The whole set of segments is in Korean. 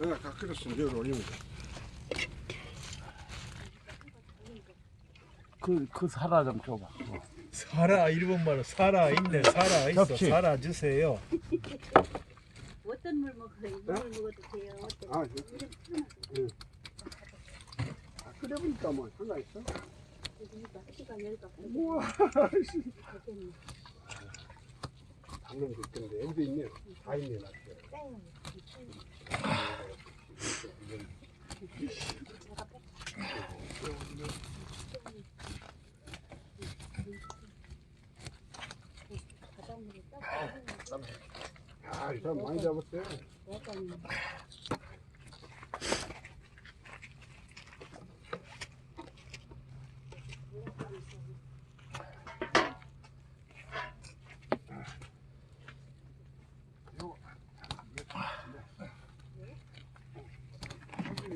내가 다 끓였으면 여기 올리면 돼. 그, 그 사라 좀 줘봐. 어. 살아 일본말로 살아 있네 살아 있어 접시. 살아 주세요. 어떤 물 먹어요? 물 먹어도 돼요. 어떤 아, 물? 저- 이름 편하게. 아, 끓여보니까 뭐 상관있어? 그러니까 피가 열가 우와, 되겠네. 당근도 있던데 여기도 있네. 다 있네. 바닷물에 딱 아, 이 사람 많이 잡았어요.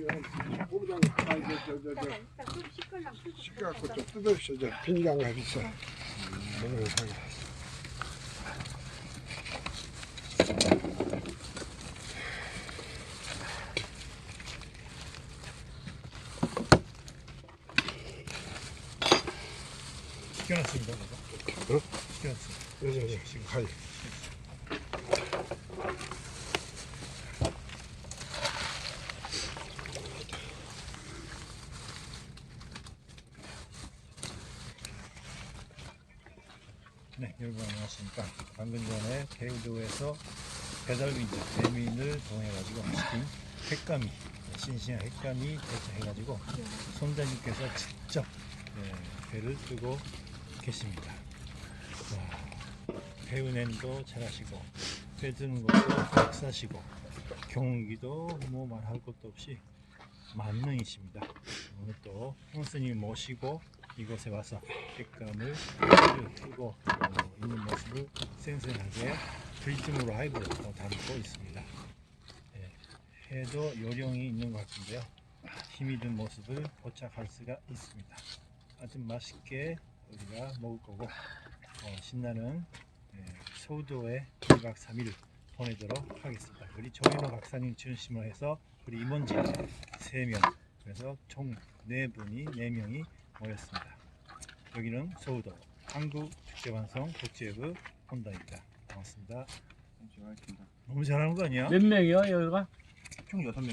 저, 저, 저, 시켜갖고 좀 뜯어주셔, 저, 비닐장 가지 있어. 먹으면 상해. 시켜놨습니다. 어? 시켜놨습니다. 여기, 여기, 가위. 네, 여러분 안녕하십니까. 방금 전에 개우도에서 배달민자 배민을 통해가지고 시킨 횟감이 싱싱한 횟감이 도착해가지고 손자님께서 직접 네, 배를 뜨고 계십니다. 와, 배우냄도 잘하시고 배 드는 것도 역사시고 경기도 뭐 말할 것도 없이 만능이십니다. 오늘 또 형수님 모시고 이곳에 와서 횟감을 뜨고 어, 있는 모습을 생생하게 라이브로 어, 담고 있습니다. 예, 해도 요령이 있는 것 같은데요. 힘이 든 모습을 포착할 수가 있습니다. 아주 맛있게 우리가 먹을 거고 어, 신나는 예, 서우도에 2박 3일 보내도록 하겠습니다. 우리 조인호 박사님 중심으로 해서 우리 임원진 3명 그래서 총 4분이 4명이 모였습니다. 여기는 서우도 한국축제방송 국제부 본다입니다. 반갑습니다. 너무 잘하는 거 아니야? 몇 명이요, 여기가? 총 6명